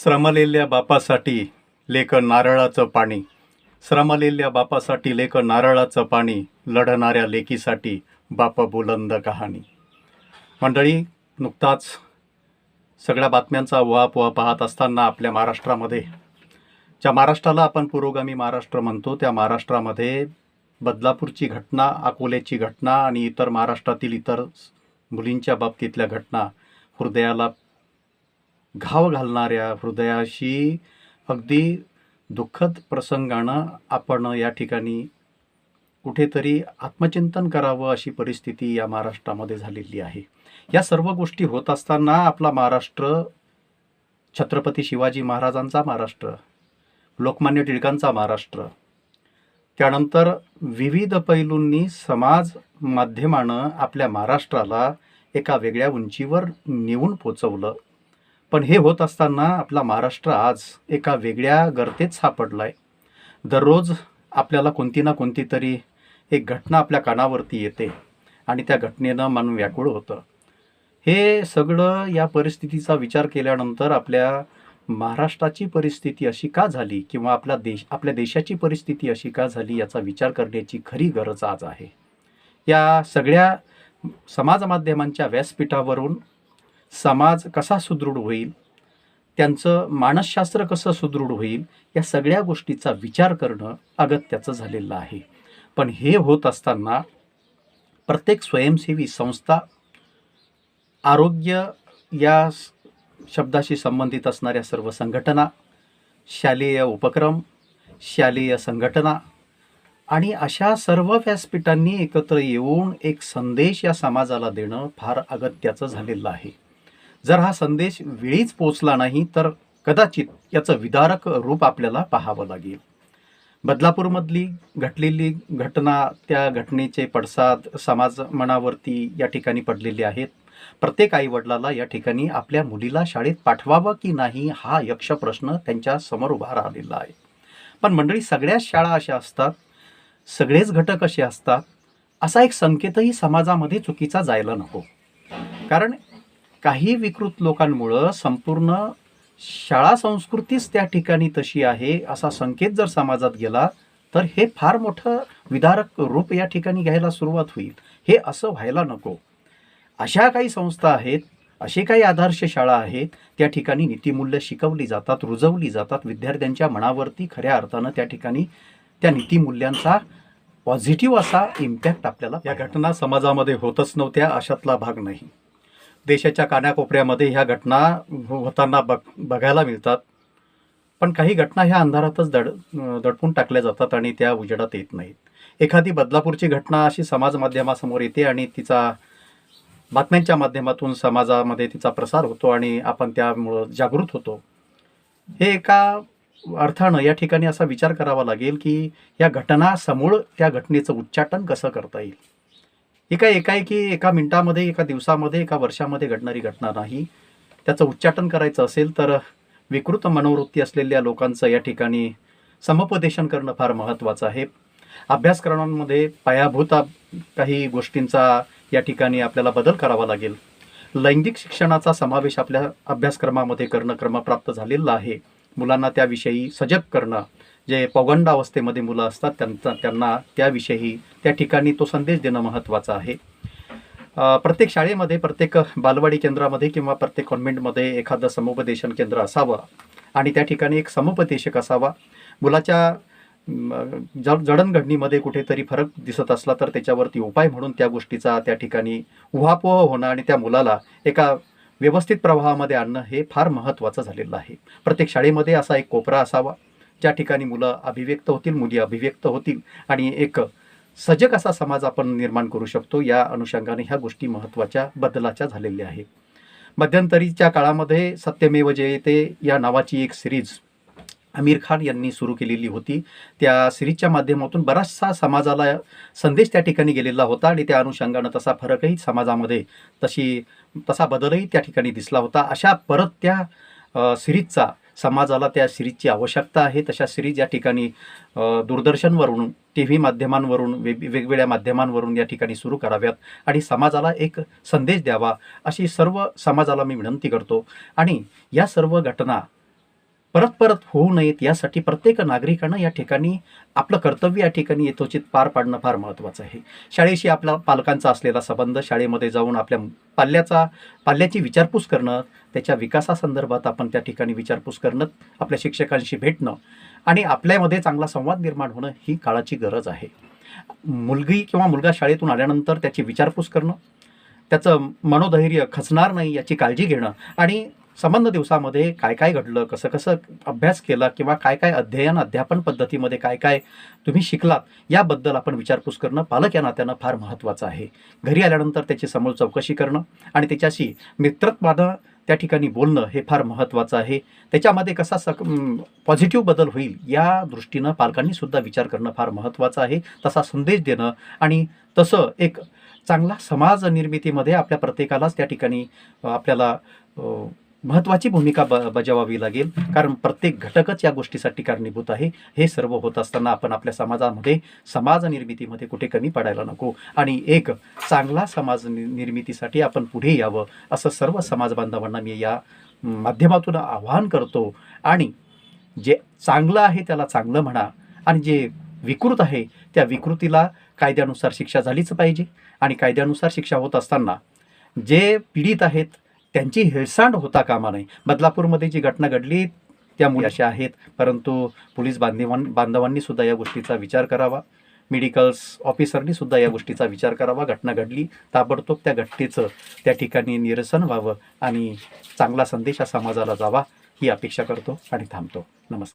श्रमलेल्या बापासाठी लेक नारळाचं पाणी. श्रमलेल्या बापासाठी लेक नारळाचं पाणी लढणाऱ्या लेकीसाठी बाप बुलंद कहाणी. मंडळी नुकताच सगळ्या बातम्यांचा उहापोहा पाहत असताना आपल्या महाराष्ट्रामध्ये ज्या महाराष्ट्राला आपण पुरोगामी महाराष्ट्र म्हणतो त्या महाराष्ट्रामध्ये बदलापूरची घटना अकोल्याची घटना आणि इतर महाराष्ट्रातील इतर मुलींच्या बाबतीतल्या घटना हृदयाला घाव घालणाऱ्या हृदयाशी अगदी दुःखद प्रसंगानं आपण या ठिकाणी कुठेतरी आत्मचिंतन करावं अशी परिस्थिती या महाराष्ट्रामध्ये झालेली आहे. या सर्व गोष्टी होत असताना आपला महाराष्ट्र छत्रपती शिवाजी महाराजांचा महाराष्ट्र लोकमान्य टिळकांचा महाराष्ट्र त्यानंतर विविध पैलूंनी समाज माध्यमानं आपल्या महाराष्ट्राला एका वेगळ्या उंचीवर नेऊन पोचवलं. पण हे होत असताना आपला महाराष्ट्र आज एका वेगळ्या गर्तेत सापडला आहे दररोज आपल्याला कोणती ना कोणती तरी एक घटना आपल्या कानावरती येते आणि त्या घटनेनं मन व्याकुळ होतं. हे सगळं या परिस्थितीचा विचार केल्यानंतर आपल्या महाराष्ट्राची परिस्थिती अशी का झाली किंवा आपला देश आपल्या देशाची परिस्थिती अशी का झाली याचा विचार करण्याची खरी गरज आज आहे. या सगळ्या समाज माध्यमांच्या व्यासपीठावरून समाज कसा सुदृढ होईल त्यांचं मानसशास्त्र कसं सुदृढ होईल या सगळ्या गोष्टीचा विचार करणं अगत्याचं झालेलं आहे. पण हे होत असताना प्रत्येक स्वयंसेवी संस्था आरोग्य या शब्दाशी संबंधित असणाऱ्या सर्व संघटना शालेय उपक्रम शालेय संघटना आणि अशा सर्व व्यासपीठांनी एकत्र येऊन एक संदेश या समाजाला देणं फार अगत्याचं झालेलं आहे. जर हा संदेश वेळीच पोचला नाही तर कदाचित याचं विदारक रूप आपल्याला पाहावं लागेल. बदलापूरमधली घटलेली घटना त्या घटनेचे पडसाद समाज मनावरती या ठिकाणी पडलेले आहेत. प्रत्येक आईवडिलाला या ठिकाणी आपल्या मुलीला शाळेत पाठवावं की नाही हा यक्ष प्रश्न त्यांच्यासमोर उभा राहिलेला आहे. पण मंडळी सगळ्याच शाळा अशा असतात सगळेच घटक असे असतात असा एक संकेतही समाजामध्ये चुकीचा जायला नको. कारण काही विकृत लोकांमुळं संपूर्ण शाळा संस्कृतीच त्या ठिकाणी तशी आहे असा संकेत जर समाजात गेला तर हे फार मोठं विदारक रूप या ठिकाणी घ्यायला सुरुवात होईल. हे असं व्हायला नको. अशा काही संस्था आहेत असे काही आदर्श शाळा आहेत त्या ठिकाणी नीतिमूल्य शिकवली जातात रुजवली जातात विद्यार्थ्यांच्या मनावरती खऱ्या अर्थानं त्या ठिकाणी त्या नीतिमूल्यांचा पॉझिटिव्ह असा इम्पॅक्ट आपल्याला या घटना समाजामध्ये होतच नव्हत्या अशातला भाग नाही. देशाच्या कानाकोपऱ्यामध्ये ह्या घटना होताना बघ बघायला मिळतात. पण काही घटना ह्या अंधारातच दड दडपून टाकल्या जातात आणि त्या उजेडात येत नाहीत. एखादी बदलापूरची घटना अशी समाज माध्यमासमोर येते आणि तिचा बातम्यांच्या माध्यमातून समाजामध्ये तिचा प्रसार होतो आणि आपण त्यामुळं जागृत होतो. हे एका अर्थानं या ठिकाणी असा विचार करावा लागेल की या घटना समूळ त्या घटनेचं उच्चाटन कसं करता येईल? ही काय एकाएकी एका मिनिटामध्ये एका दिवसामध्ये एका वर्षामध्ये घडणारी घटना नाही. त्याचं उच्चाटन करायचं असेल तर विकृत मनोवृत्ती असलेल्या लोकांचं या ठिकाणी समुपदेशन करणं फार महत्त्वाचं आहे. अभ्यासक्रमांमध्ये पायाभूत काही गोष्टींचा या ठिकाणी आपल्याला बदल करावा लागेल. लैंगिक शिक्षणाचा समावेश आपल्या अभ्यासक्रमामध्ये करणं क्रमप्राप्त झालेला आहे. मुलांना त्याविषयी सजग करणं जे पौगंड अवस्थेमध्ये मुलं असतात त्यांचा त्यांना त्याविषयी त्या ठिकाणी तो संदेश देणं महत्त्वाचं आहे. प्रत्येक शाळेमध्ये प्रत्येक बालवाडी केंद्रामध्ये किंवा प्रत्येक कॉन्व्हेंटमध्ये एखादं समुपदेशन केंद्र असावं आणि त्या ठिकाणी एक समुपदेशक असावा. मुलाच्या जड जडणघडणीमध्ये कुठेतरी फरक दिसत असला तर त्याच्यावरती उपाय म्हणून त्या गोष्टीचा त्या ठिकाणी उहापोह होणं आणि त्या मुलाला एका व्यवस्थित प्रवाहामध्ये आणणं हे फार महत्त्वाचं झालेलं आहे. प्रत्येक शाळेमध्ये असा एक कोपरा असावा. ज्या ठिकाणी मुलं अभिव्यक्त होतील मुली अभिव्यक्त होतील आणि एक सजग असा समाज आपण निर्माण करू शकतो या अनुषंगाने ह्या गोष्टी महत्त्वाच्या बदलाच्या झालेल्या आहेत. मध्यंतरीच्या काळामध्ये सत्यमेव जयते या नावाची एक सिरीज आमिर खान यांनी सुरू केलेली होती. त्या सिरीजच्या माध्यमातून बराचसा समाजाला संदेश त्या ठिकाणी गेलेला होता आणि त्या अनुषंगानं तसा फरकही समाजामध्ये तशी तसा बदलही त्या ठिकाणी दिसला होता. अशा परत त्या सिरीजचा समाजाला त्या सिरीजची आवश्यकता आहे. तशा सिरीज या ठिकाणी दूरदर्शनवरून टी व्ही माध्यमांवरून वेग वेगवेगळ्या माध्यमांवरून या ठिकाणी सुरू कराव्यात आणि समाजाला एक संदेश द्यावा अशी सर्व समाजाला मी विनंती करतो. आणि या सर्व घटना परत परत होऊ नयेत यासाठी प्रत्येक नागरिकानं या ठिकाणी आपलं कर्तव्य या ठिकाणी यथोचित पार पाडणं फार महत्त्वाचं आहे. शाळेशी आपला पालकांचा असलेला संबंध शाळेमध्ये जाऊन आपल्या पाल्याचा पाल्याची विचारपूस करणं त्याच्या विकासासंदर्भात आपण त्या ठिकाणी विचारपूस करणं आपल्या शिक्षकांशी भेटणं आणि आपल्यामध्ये चांगला संवाद निर्माण होणं ही काळाची गरज आहे. मुलगी किंवा मुलगा शाळेतून आल्यानंतर त्याची विचारपूस करणं त्याचं मनोधैर्य खचणार नाही याची काळजी घेणं आणि संबंध दिवसामध्ये काय काय घडलं कसं कसं अभ्यास केला किंवा काय काय अध्ययन अध्यापन पद्धतीमध्ये काय काय तुम्ही शिकलात याबद्दल आपण विचारपूस करणं पालक या नात्यानं फार महत्त्वाचं आहे. घरी आल्यानंतर त्याची समोर चौकशी करणं आणि त्याच्याशी मित्रत्वानं त्या ठिकाणी बोलणं हे फार महत्त्वाचं आहे. त्याच्यामध्ये कसा सक पॉझिटिव्ह बदल होईल या दृष्टीनं पालकांनी सुद्धा विचार करणं फार महत्त्वाचं आहे. तसा संदेश देणं आणि तसं एक चांगला समाज निर्मितीमध्ये आपल्या प्रत्येकालाच त्या ठिकाणी आपल्याला महत्त्वाची भूमिका ब बजावावी लागेल. कारण प्रत्येक घटकच या गोष्टीसाठी कारणीभूत आहे. हे सर्व होत असताना आपण आपल्या समाजामध्ये समाज निर्मितीमध्ये कुठे कमी पडायला नको. आणि एक चांगला समाज नि- निर्मितीसाठी आपण पुढे यावं असं सर्व समाज बांधवांना मी या माध्यमातून आवाहन करतो. आणि जे चांगलं आहे त्याला चांगलं म्हणा. आणि जे विकृत आहे त्या विकृतीला कायद्यानुसार शिक्षा झालीच पाहिजे. आणि कायद्यानुसार शिक्षा होत असताना जे पीडित आहेत त्यांची हेळसांड होता कामा नये. बदलापूरमध्ये जी घटना घडली त्या मुली अशा आहेत. परंतु पोलीस बांधवां बांधवांनी सुद्धा या गोष्टीचा विचार करावा. मेडिकल्स ऑफिसरनी सुद्धा या गोष्टीचा विचार करावा. घटना घडली ताबडतोब त्या घटनेचं त्या ठिकाणी निरसन व्हावं आणि चांगला संदेश हा समाजाला जावा ही अपेक्षा करतो आणि थांबतो. नमस्कार.